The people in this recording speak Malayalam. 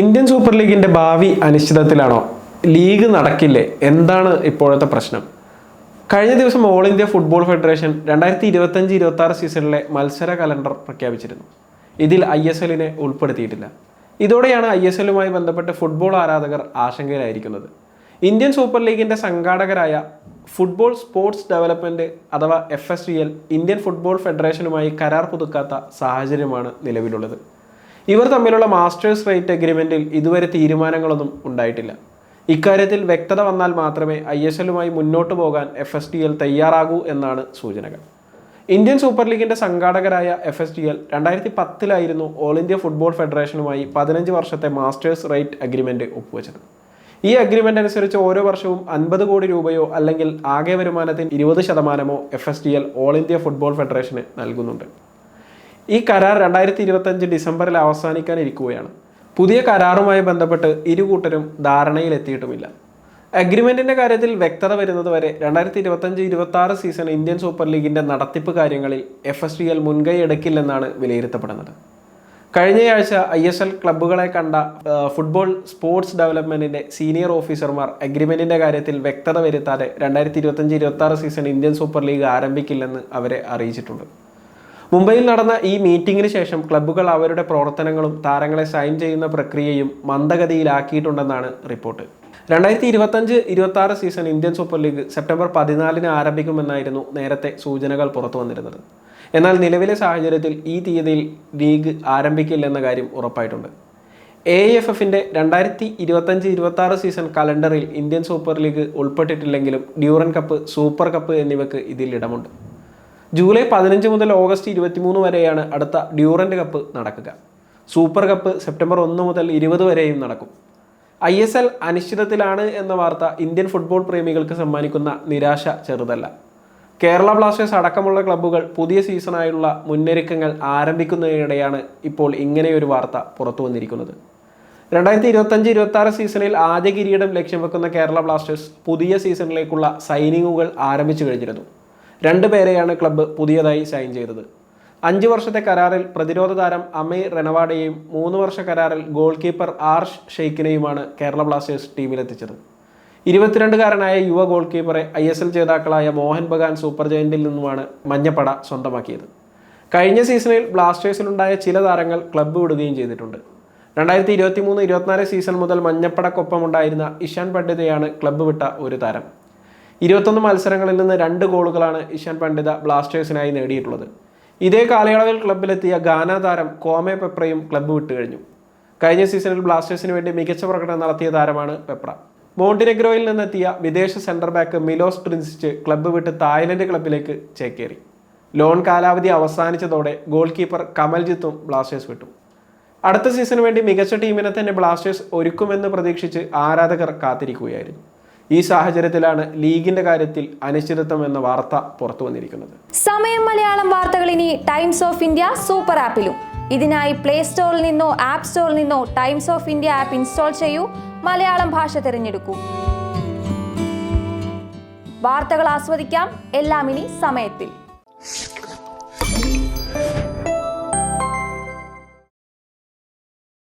ഇന്ത്യൻ സൂപ്പർ ലീഗിന്റെ ഭാവി അനിശ്ചിതത്തിലാണോ? ലീഗ് നടക്കില്ലേ? എന്താണ് ഇപ്പോഴത്തെ പ്രശ്നം? കഴിഞ്ഞ ദിവസം ഓൾ ഇന്ത്യ ഫുട്ബോൾ ഫെഡറേഷൻ രണ്ടായിരത്തി ഇരുപത്തഞ്ച് ഇരുപത്തി ആറ് സീസണിലെ മത്സര കലണ്ടർ പ്രഖ്യാപിച്ചിരുന്നു. ഇതിൽ ഐ എസ് എല്ലിനെ ഉൾപ്പെടുത്തിയിട്ടില്ല. ഇതോടെയാണ് ഐ എസ് എല്ലുമായി ബന്ധപ്പെട്ട് ഫുട്ബോൾ ആരാധകർ ആശങ്കയിലായിരിക്കുന്നത്. ഇന്ത്യൻ സൂപ്പർ ലീഗിന്റെ സംഘാടകരായ ഫുട്ബോൾ സ്പോർട്സ് ഡെവലപ്മെന്റ് അഥവാ F S D L Indian football ഫെഡറേഷനുമായി കരാർ പുതുക്കാത്ത സാഹചര്യമാണ് നിലവിലുള്ളത്. ഇവർ തമ്മിലുള്ള മാസ്റ്റേഴ്സ് റേറ്റ് അഗ്രിമെന്റിൽ ഇതുവരെ തീരുമാനങ്ങളൊന്നും ഉണ്ടായിട്ടില്ല. ഇക്കാര്യത്തിൽ വ്യക്തത വന്നാൽ മാത്രമേ ഐ എസ് എല്ലുമായി മുന്നോട്ട് പോകാൻ എഫ് എസ് ടി എൽ തയ്യാറാകൂ എന്നാണ് സൂചനകൾ. ഇന്ത്യൻ സൂപ്പർ ലീഗിന്റെ സംഘാടകരായ എഫ് എസ് ടി എൽ രണ്ടായിരത്തി പത്തിലായിരുന്നു ഓൾ ഇന്ത്യ ഫുട്ബോൾ ഫെഡറേഷനുമായി പതിനഞ്ച് വർഷത്തെ മാസ്റ്റേഴ്സ് റേറ്റ് അഗ്രിമെന്റ് ഒപ്പുവെച്ചത്. ഈ അഗ്രിമെന്റ് അനുസരിച്ച് ഓരോ വർഷവും അൻപത് കോടി രൂപയോ അല്ലെങ്കിൽ ആകെ വരുമാനത്തിന് ഇരുപത് ശതമാനമോ F S T L all India football ഫെഡറേഷന് നൽകുന്നുണ്ട്. ഈ കരാർ രണ്ടായിരത്തി ഇരുപത്തഞ്ച് ഡിസംബറിൽ അവസാനിക്കാനിരിക്കുകയാണ്. പുതിയ കരാറുമായി ബന്ധപ്പെട്ട് ഇരു കൂട്ടരും ധാരണയിലെത്തിയിട്ടുമില്ല. അഗ്രിമെന്റിന്റെ കാര്യത്തിൽ വ്യക്തത വരുന്നത് വരെ രണ്ടായിരത്തി ഇരുപത്തഞ്ച് ഇരുപത്തി സീസൺ ഇന്ത്യൻ സൂപ്പർ ലീഗിന്റെ നടത്തിപ്പ് കാര്യങ്ങളിൽ എഫ് എസ് ഡി എൽ മുൻകൈ എടുക്കില്ലെന്നാണ് വിലയിരുത്തപ്പെടുന്നത്. കഴിഞ്ഞയാഴ്ച ഐ എസ് എൽ ക്ലബ്ബുകളെ കണ്ട ഫുട്ബോൾ സ്പോർട്സ് ഡെവലപ്മെന്റിന്റെ സീനിയർ ഓഫീസർമാർ അഗ്രിമെന്റിന്റെ കാര്യത്തിൽ വ്യക്തത വരുത്താതെ രണ്ടായിരത്തി ഇരുപത്തഞ്ച് ഇരുപത്തി സീസൺ ഇന്ത്യൻ സൂപ്പർ ലീഗ് ആരംഭിക്കില്ലെന്ന് അവരെ അറിയിച്ചിട്ടുണ്ട്. മുംബൈയിൽ നടന്ന ഈ മീറ്റിംഗിന് ശേഷം ക്ലബ്ബുകൾ അവരുടെ പ്രവർത്തനങ്ങളും താരങ്ങളെ സൈൻ ചെയ്യുന്ന പ്രക്രിയയും മന്ദഗതിയിലാക്കിയിട്ടുണ്ടെന്നാണ് റിപ്പോർട്ട്. രണ്ടായിരത്തി ഇരുപത്തഞ്ച് ഇരുപത്തി ആറ് season Indian super league September പതിനാലിന് ആരംഭിക്കുമെന്നായിരുന്നു നേരത്തെ സൂചനകൾ പുറത്തു വന്നിരുന്നത്. എന്നാൽ നിലവിലെ സാഹചര്യത്തിൽ ഈ തീയതിയിൽ ലീഗ് ആരംഭിക്കില്ലെന്ന കാര്യം ഉറപ്പായിട്ടുണ്ട്. എ എഫ് എഫിന്റെ രണ്ടായിരത്തി ഇരുപത്തഞ്ച് ഇരുപത്തി ആറ് സീസൺ കലണ്ടറിൽ ഇന്ത്യൻ സൂപ്പർ ലീഗ് ഉൾപ്പെട്ടിട്ടില്ലെങ്കിലും ഡ്യൂറൻ കപ്പ് സൂപ്പർ കപ്പ് എന്നിവയ്ക്ക് ഇതിൽ ഇടമുണ്ട്. ജൂലൈ പതിനഞ്ച് മുതൽ ഓഗസ്റ്റ് ഇരുപത്തിമൂന്ന് വരെയാണ് അടുത്ത ഡ്യൂറന്റ് കപ്പ് നടക്കുക. സൂപ്പർ കപ്പ് സെപ്റ്റംബർ ഒന്ന് മുതൽ ഇരുപത് വരെയും നടക്കും. ഐ എസ് എൽ അനിശ്ചിതത്തിലാണ് എന്ന വാർത്ത ഇന്ത്യൻ ഫുട്ബോൾ പ്രേമികൾക്ക് സമ്മാനിക്കുന്ന നിരാശ ചെറുതല്ല. കേരള ബ്ലാസ്റ്റേഴ്സ് അടക്കമുള്ള ക്ലബ്ബുകൾ പുതിയ സീസണായുള്ള മുന്നൊരുക്കങ്ങൾ ആരംഭിക്കുന്നതിനിടെയാണ് ഇപ്പോൾ ഇങ്ങനെയൊരു വാർത്ത പുറത്തു വന്നിരിക്കുന്നത്. രണ്ടായിരത്തി ഇരുപത്തഞ്ച് ഇരുപത്തി ആറ് സീസണിൽ ആദ്യ കിരീടം ലക്ഷ്യം വെക്കുന്ന കേരള ബ്ലാസ്റ്റേഴ്സ് പുതിയ സീസണിലേക്കുള്ള സൈനിങ്ങുകൾ ആരംഭിച്ചു കഴിഞ്ഞിരുന്നു. രണ്ട് പേരെയാണ് ക്ലബ്ബ് പുതിയതായി സൈൻ ചെയ്തത്. അഞ്ച് വർഷത്തെ കരാറിൽ പ്രതിരോധ താരം അമീർ റെനവാഡയെയും മൂന്ന് വർഷ കരാറിൽ ഗോൾ കീപ്പർ ആർഷ് ഷെയ്ഖിനെയുമാണ് കേരള ബ്ലാസ്റ്റേഴ്സ് ടീമിലെത്തിച്ചത്. ഇരുപത്തിരണ്ടുകാരനായ യുവ ഗോൾ കീപ്പറെ ഐ എസ് എൽ ജേതാക്കളായ മോഹൻ ബഗാൻ സൂപ്പർ ജയന്റിൽ നിന്നുമാണ് മഞ്ഞപ്പട സ്വന്തമാക്കിയത്. കഴിഞ്ഞ സീസണിൽ ബ്ലാസ്റ്റേഴ്സിലുണ്ടായ ചില താരങ്ങൾ ക്ലബ്ബ് വിടുകയും ചെയ്തിട്ടുണ്ട്. രണ്ടായിരത്തി ഇരുപത്തി മൂന്ന് ഇരുപത്തിനാല് സീസൺ മുതൽ മഞ്ഞപ്പടക്കൊപ്പമുണ്ടായിരുന്ന ഇഷാൻ പണ്ഡിതയാണ് ക്ലബ്ബ് വിട്ട ഒരു താരം. ഇരുപത്തൊന്ന് മത്സരങ്ങളിൽ നിന്ന് രണ്ട് ഗോളുകളാണ് ഇഷാൻ പണ്ഡിത ബ്ലാസ്റ്റേഴ്സിനായി നേടിയിട്ടുള്ളത്. ഇതേ കാലയളവിൽ ക്ലബ്ബിലെത്തിയ ഗാന താരം കോമേ പെപ്രയും ക്ലബ്ബ് വിട്ടുകഴിഞ്ഞു കഴിഞ്ഞ. സീസണിൽ ബ്ലാസ്റ്റേഴ്സിന് വേണ്ടി മികച്ച പ്രകടനം നടത്തിയ താരമാണ് പെപ്ര. മോണ്ടിനെഗ്രോയിൽ നിന്നെത്തിയ വിദേശ centre back Milos Trincic club വിട്ട് തായ്ലൻഡ് ക്ലബ്ബിലേക്ക് ചേക്കേറി. ലോൺ കാലാവധി അവസാനിച്ചതോടെ ഗോൾ കീപ്പർ കമൽജിത്തും ബ്ലാസ്റ്റേഴ്സ് വിട്ടു. അടുത്ത സീസണിന് വേണ്ടി മികച്ച ടീമിനെ തന്നെ ബ്ലാസ്റ്റേഴ്സ് ഒരുക്കുമെന്ന് പ്രതീക്ഷിച്ച് ആരാധകർ കാത്തിരിക്കുകയായിരുന്നു. ഈ സാഹചര്യത്തിലാണ് ലീഗിന്റെ കാര്യത്തിൽ അനിശ്ചിതത്വം എന്ന വാർത്ത പുറത്തു വന്നിരിക്കുന്നത്. സമയം മലയാളം വാർത്തകൾ ഇനി ടൈംസ് ഓഫ് ഇന്ത്യ സൂപ്പർ ആപ്പിലും. ഇതിനായി പ്ലേ സ്റ്റോറിൽ നിന്നോ ആപ്പ് സ്റ്റോറിൽ നിന്നോ Times of India app install ചെയ്യൂ. മലയാളം ഭാഷ തിരഞ്ഞെടുക്കൂ. വാർത്തകൾ ആസ്വദിക്കാം. എല്ലാം ഇനി സമയത്തിൽ.